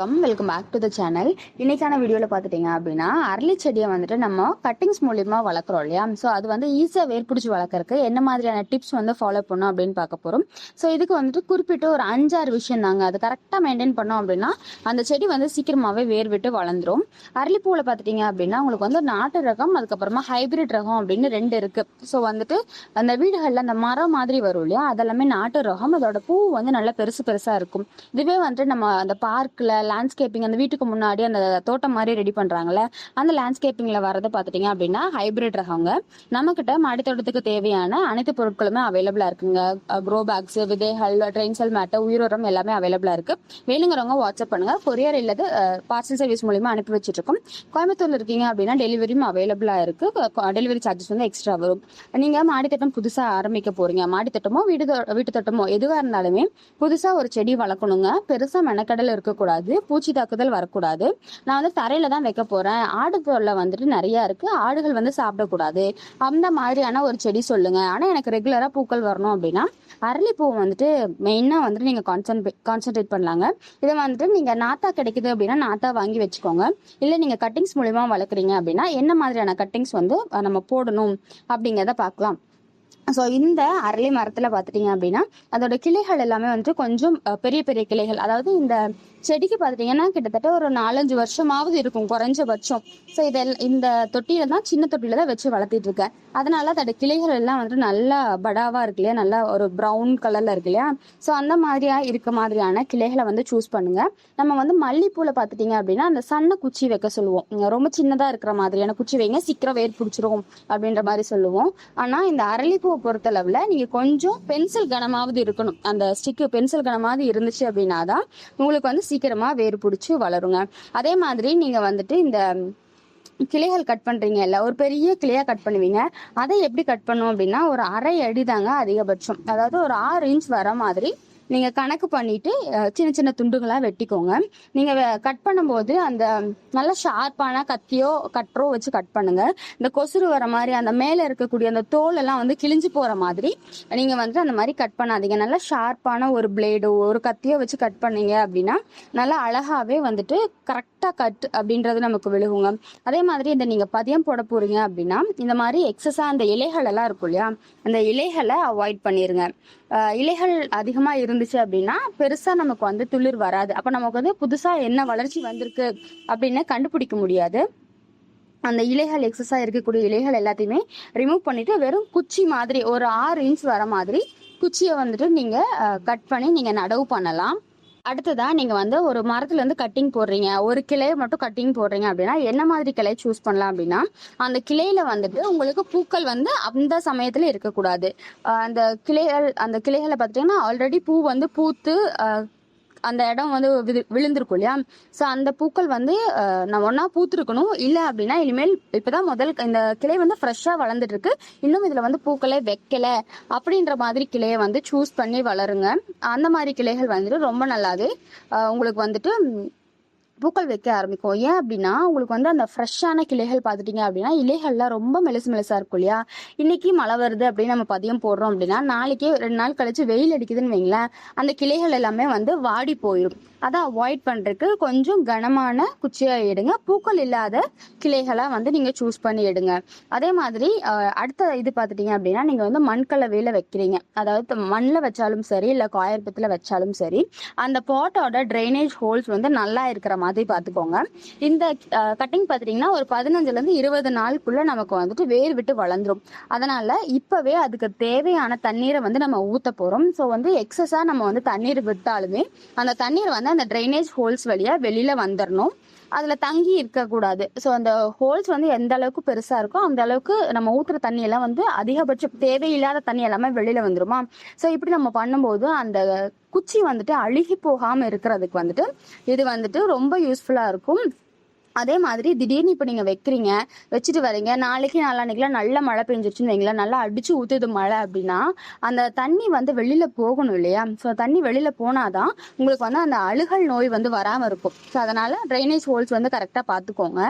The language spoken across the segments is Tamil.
வணக்கம். Welcome back to the channel இன்னைக்கான வீடியோவில் பார்த்துட்டீங்க அப்படின்னா அரளி செடியை வந்துட்டு நம்ம கட்டிங்ஸ் மூலியமாக வளர்க்குறோம் இல்லையா? ஸோ அது வந்து ஈஸியாக வேர் பிடிச்சி வளர்க்குறதுக்கு என்ன மாதிரியான டிப்ஸ் வந்து ஃபாலோ பண்ணோம் அப்படின்னு பார்க்க போகிறோம் ஸோ இதுக்கு வந்துட்டு குறிப்பிட்ட ஒரு அஞ்சாறு விஷயம் தாங்க. அது கரெக்டாக மெயின்டைன் பண்ணோம் அப்படின்னா அந்த செடி வந்து சீக்கிரமாகவே வேர் விட்டு வளர்ந்துரும். அரளிப்பூவில் பார்த்துட்டீங்க அப்படின்னா உங்களுக்கு வந்து நாட்டு ரகம் அதுக்கப்புறமா ஹைபிரிட் ரகம் அப்படின்னு ரெண்டு இருக்கு. ஸோ வந்துட்டு அந்த வீடுகளில் அந்த மரம் மாதிரி வரும் இல்லையா? அதெல்லாமே நாட்டு ரகம். அதோட பூ வந்து நல்லா பெருசு பெருசாக இருக்கும். இதுவே வந்துட்டு நம்ம அந்த பார்க்கில் லேண்ட்ஸ்கேப்பிங் அந்த வீட்டுக்கு முன்னாடி அந்த தோட்டம் மாதிரி ரெடி பண்றாங்கல்ல அந்த லேண்ட்ஸ்கேப்பிங்ல வரதை பார்த்துட்டிங்க அப்படின்னா ஹைபிரிட் ரகங்க. நம்மக்கிட்ட மாடி தோட்டத்துக்கு தேவையான அனைத்து பொருட்களுமே அவைலபிளா இருக்குங்க. க்ரோ பேக்ஸ் விதைகள் ட்ரெயின்சல் மேட்டை உயிரோரம் எல்லாமே அவைலபிளா இருக்கு. வேணுங்கிறவங்க வாட்ஸ்அப் பண்ணுங்க. கொரியர் இல்லாத பார்சல் சர்வீஸ் மூலியமா அனுப்பி வச்சுருக்கோம். கோயம்புத்தூர்ல இருக்கீங்க அப்படின்னா டெலிவரியும் அவைலபிளா இருக்கு. டெலிவரி சார்ஜஸ் வந்து எக்ஸ்ட்ரா வரும். நீங்க மாடித்தோட்டம் புதுசாக புதுசா ஆரம்பிக்க போறீங்க. மாடித்தோட்டமோ வீடு தோ- வீட்டு தோட்டமோ எதுவா இருந்தாலுமே புதுசா ஒரு செடி வளர்க்கணுங்க. பெருசா மெனக்கடல் இருக்கக்கூடாது. பூச்சி தாக்குதல் வரக்கூடாது. நான் வந்து தரையில தான் வைக்க போறேன். ஆடு வந்துட்டு நிறைய இருக்கு. ஆடுகள் வந்து சாப்பிடக்கூடாது. அந்த மாதிரியான ஒரு செடி சொல்லுங்க. ஆனா எனக்கு ரெகுலரா பூக்கள் வரணும் அப்படின்னா அரளிப்பூ வந்துட்டு மெயினா வந்துட்டு நீங்க கான்சன்ட்ரேட் கான்சென்ட்ரேட் பண்ணலாங்க. இதை வந்துட்டு நீங்க நாத்தா கிடைக்குது அப்படின்னா நாத்தா வாங்கி வச்சுக்கோங்க. இல்ல நீங்க கட்டிங்ஸ் மூலியமா வளர்க்குறீங்க அப்படின்னா என்ன மாதிரியான கட்டிங்ஸ் வந்து நம்ம போடணும் அப்படிங்கிறத பார்க்கலாம். ஸோ இந்த அரளி மரத்தில் பார்த்துட்டிங்க அப்படின்னா அதோட கிளைகள் எல்லாமே வந்துட்டு கொஞ்சம் பெரிய பெரிய கிளைகள். அதாவது இந்த செடிக்கு பார்த்துட்டிங்கன்னா கிட்டத்தட்ட ஒரு நாலஞ்சு வருஷமாவது இருக்கும் குறைஞ்சபட்சம். ஸோ இதில் இந்த தொட்டியில தான் சின்ன தொட்டியில தான் வச்சு வளர்த்திட்டு இருக்கேன். அதனால அதோட கிளைகள் எல்லாம் வந்துட்டு நல்லா படாவா இருக்கு இல்லையா? நல்லா ஒரு ப்ரௌன் கலர்ல இருக்கு இல்லையா? ஸோ அந்த மாதிரியா இருக்க மாதிரியான கிளைகளை வந்து சூஸ் பண்ணுங்க. நம்ம வந்து மல்லிப்பூல பார்த்துட்டிங்க அப்படின்னா அந்த சன்ன குச்சி வைக்க சொல்லுவோம். ரொம்ப சின்னதா இருக்கிற மாதிரியான குச்சி வைங்க சீக்கிரம் வேர் பிடிச்சிரும் அப்படின்ற மாதிரி சொல்லுவோம். ஆனா இந்த அரளிப்பூ பொறுத்தளவில் நீங்கள் கொஞ்சம் பென்சில் கனமாவது இருக்கணும். அந்த ஸ்டிக்கு பென்சில் கனமாவது இருந்துச்சு அப்படின்னா தான் உங்களுக்கு வந்து சீக்கிரமாக வேர் பிடிச்சி வளருங்க. அதே மாதிரி நீங்கள் வந்துட்டு இந்த கிளைகள் கட் பண்ணுறீங்க இல்லை ஒரு பெரிய கிளையாக கட் பண்ணுவீங்க. அதை எப்படி கட் பண்ணும் அப்படின்னா ஒரு அரை அடி தாங்க அதிகபட்சம். அதாவது ஒரு ஆறு இன்ச் வர மாதிரி நீங்கள் கணக்கு பண்ணிட்டு சின்ன சின்ன துண்டுகளாக வெட்டிக்கோங்க. நீங்கள் கட் பண்ணும்போது அந்த நல்ல ஷார்ப்பான கத்தியோ கட்டரோ வச்சு கட் பண்ணுங்க. இந்த கொசுறு வர மாதிரி அந்த மேலே இருக்கக்கூடிய அந்த தோல் எல்லாம் வந்து கிழிஞ்சு போகிற மாதிரி நீங்கள் வந்து அந்த மாதிரி கட் பண்ணாதீங்க. நல்லா ஷார்ப்பான ஒரு பிளேடோ ஒரு கத்தியோ வச்சு கட் பண்ணீங்க அப்படின்னா நல்லா அழகாகவே வந்துட்டு கரெக்டாக கட் அப்படின்றது நமக்கு விழுகுங்க. அதே மாதிரி இந்த நீங்கள் பதியம் போட போகிறீங்க அப்படின்னா இந்த மாதிரி எக்ஸஸாக அந்த இலைகள் எல்லாம் இருக்கும் இல்லையா அந்த இலைகளை அவாய்ட் பண்ணிடுங்க இலைகள் அதிகமாக இருந்து இருந்துச்சு அப்படின்னா பெருசா நமக்கு வந்து துளிர் வராது. அப்ப நமக்கு வந்து புதுசா என்ன வளர்ச்சி வந்திருக்கு அப்படின்னு கண்டுபிடிக்க முடியாது. அந்த இலைகள் எக்ஸஸா இருக்கக்கூடிய இலைகள் எல்லாத்தையுமே ரிமூவ் பண்ணிட்டு வெறும் குச்சி மாதிரி ஒரு ஆறு இன்ச் வர மாதிரி குச்சியை வந்துட்டு நீங்க கட் பண்ணி நீங்க நடவு பண்ணலாம். அடுத்ததா நீங்க வந்து ஒரு மரத்துல இருந்து கட்டிங் போடுறீங்க. ஒரு கிளையை மட்டும் கட்டிங் போடுறீங்க அப்படின்னா என்ன மாதிரி கிளை சூஸ் பண்ணலாம் அப்படின்னா அந்த கிளையில வந்துட்டு உங்களுக்கு பூக்கள் வந்து அந்த சமயத்துல இருக்கக்கூடாது. அஹ் அந்த கிளைகள் அந்த கிளைகளை பாத்தீங்கன்னா ஆல்ரெடி பூ வந்து பூத்து அந்த இடம் வந்து விழு- விழுந்திருக்கும் இல்லையா? ஸோ அந்த பூக்கள் வந்து நான் ஒன்றா பூத்துருக்கணும். இல்லை அப்படின்னா இனிமேல் இப்போதான் முதல் இந்த கிளை வந்து ஃப்ரெஷ்ஷாக வளர்ந்துட்டு இருக்கு இன்னும் இதில் வந்து பூக்களே வைக்கல. அப்படின்ற மாதிரி கிளையை வந்து சூஸ் பண்ணி வளருங்க. அந்த மாதிரி கிளைகள் வந்துட்டு ரொம்ப நல்லாது. உங்களுக்கு வந்துட்டு பூக்கள் வைக்க ஆரம்பிக்கும். ஏன் அப்படின்னா உங்களுக்கு வந்து அந்த ஃப்ரெஷ்ஷான கிளைகள் பார்த்துட்டீங்க அப்படின்னா இலைகள்லாம் ரொம்ப மெலுசு மெலுசாக இருக்கும் இல்லையா? இன்னைக்கு மழை வருது அப்படின்னு நம்ம பதியம் போடுறோம் அப்படின்னா நாளைக்கே ரெண்டு நாள் கழிச்சு வெயில் அடிக்குதுன்னு வைங்களேன் அந்த கிளைகள் எல்லாமே வந்து வாடி போயிடும் அதை அவாய்ட் பண்றதுக்கு கொஞ்சம் கனமான குச்சியா எடுங்க. பூக்கள் இல்லாத கிளைகளாக வந்து நீங்க சூஸ் பண்ணி எடுங்க. அதே மாதிரி அடுத்த இது பார்த்துட்டீங்க அப்படின்னா நீங்க வந்து மண்கலவையில வைக்கிறீங்க. அதாவது மண்ணில் வச்சாலும் சரி இல்லை காயற்பத்தில் வச்சாலும் சரி அந்த பாட்டோட ட்ரைனேஜ் ஹோல்ஸ் வந்து நல்லா இருக்கிற மாதிரி பார்த்துக்கோங்க. இந்த கட்டிங் பார்த்துட்டிங்கன்னா ஒரு பதினஞ்சுலேருந்து இருபது நாளுக்குள்ள நமக்கு வந்துட்டு வேர் விட்டு வளர்ந்துரும். அதனால இப்பவே அதுக்கு தேவையான தண்ணீரை வந்து நம்ம ஊத்த போறோம். ஸோ வந்து எக்ஸஸா நம்ம வந்து தண்ணீர் விட்டாலுமே அந்த தண்ணீர் வந்து அந்த ட்ரைனேஜ் ஹோல்ஸ் வழியா வெளியில வந்துடணும் அதுல தங்கி இருக்கக்கூடாது ஸோ அந்த ஹோல்ஸ் வந்து எந்த அளவுக்கு பெருசா இருக்கோ அந்த அளவுக்கு நம்ம ஊத்துற தண்ணி எல்லாம் வந்து அதிகபட்சம் தேவையில்லாத தண்ணி எல்லாமே வெளியில வந்துருமா? ஸோ இப்படி நம்ம பண்ணும்போது அந்த குச்சி வந்துட்டு அழுகி போகாம இருக்கிறதுக்கு வந்துட்டு இது வந்துட்டு ரொம்ப யூஸ்ஃபுல்லா இருக்கும். அதே மாதிரி திடீர்னு இப்போ நீங்கள் வைக்கிறீங்க வச்சுட்டு வரீங்க நாளைக்கு நாளான்னைக்குலாம் நல்ல மழை பெஞ்சிருச்சுன்னு வைங்களேன் நல்லா அடிச்சு ஊற்றுது மழை அப்படின்னா அந்த தண்ணி வந்து வெளியில் போகணும் இல்லையா? ஸோ தண்ணி வெளியில போனாதான் உங்களுக்கு வந்து அந்த அழுகல் நோய் வந்து வராமல் இருக்கும். ஸோ அதனால ட்ரைனேஜ் ஹோல்ஸ் வந்து கரெக்டாக பார்த்துக்கோங்க.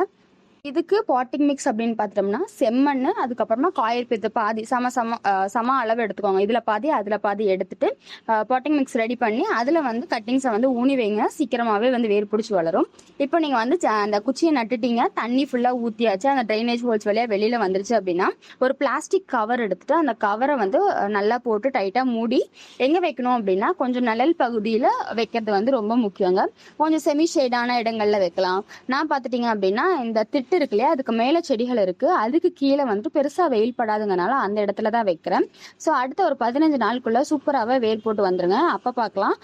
இதுக்கு பாட்டிங் மிக்ஸ் அப்படின்னு பார்த்தோம்னா செம்மண் அதுக்கப்புறமா காயற்பித்து பாதி சம சம சம அளவு எடுத்துக்கோங்க. இதில் பாதி அதில் பாதி எடுத்துட்டு பாட்டிங் மிக்ஸ் ரெடி பண்ணி அதில் வந்து கட்டிங்ஸை வந்து ஊனி வைங்க. சீக்கிரமாகவே வந்து வேர் பிடிச்சி வளரும். இப்போ நீங்கள் வந்து அந்த குச்சியை நட்டுட்டீங்க. தண்ணி ஃபுல்லாக ஊற்றியாச்சு அந்த ட்ரைனேஜ் ஹோல்ஸ் வழியாக வெளியில் வந்துருச்சு அப்படின்னா ஒரு பிளாஸ்டிக் கவர் எடுத்துட்டு அந்த கவரை வந்து நல்லா போட்டு டைட்டாக மூடி எங்கே வைக்கணும் அப்படின்னா கொஞ்சம் நிழல் பகுதியில் வைக்கிறது வந்து ரொம்ப முக்கியங்க. கொஞ்சம் செமி ஷேடான இடங்கள்ல வைக்கலாம். நான் பார்த்துட்டீங்க அப்படின்னா இந்த நெட் இருக்கு இல்லையா? அதுக்கு மேலே செடிகள் இருக்குது அதுக்கு கீழே வந்துட்டு பெருசாக வெயில் படாதுங்கனால அந்த இடத்துல தான் வைக்கிறேன். ஸோ அடுத்த ஒரு பதினஞ்சு நாளுக்குள்ளே சூப்பராகவே வேர் போட்டு வந்துருங்க. அப்போ பார்க்கலாம்.